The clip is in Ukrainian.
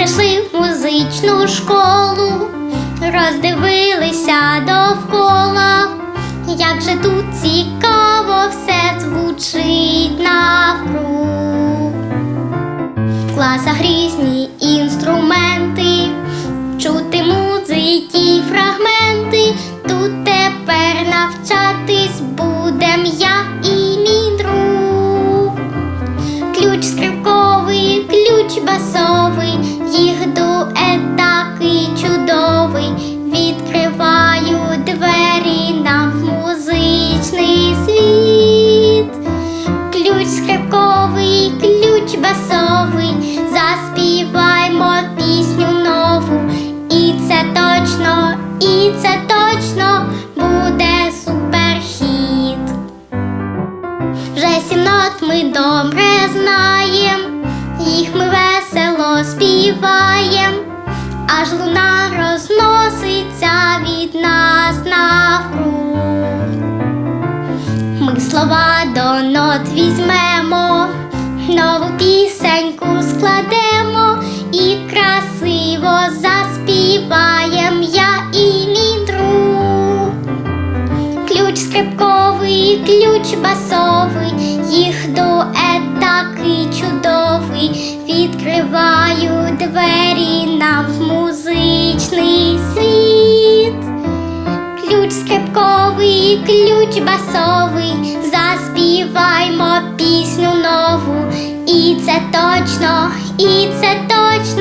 прийшли в музичну школу, роздивилися довкола, як же тут цікаво все звучить навкруг. В класах різні інструменти, чути музики, фрагменти, тут тепер навчатись будем я і мій друг. Ключ скрипковий, ключ басовий. І це точно буде суперхіт. Вже сім нот ми добре знаєм, їх ми весело співаєм, аж луна розноситься від нас навкруг. Ми слова до нот візьмемо, скрипковий, ключ басовий, їх дует такий чудовий. Відкриваю двері нам в музичний світ. Ключ скрипковий, ключ басовий, заспіваймо пісню нову. І це точно, і це точно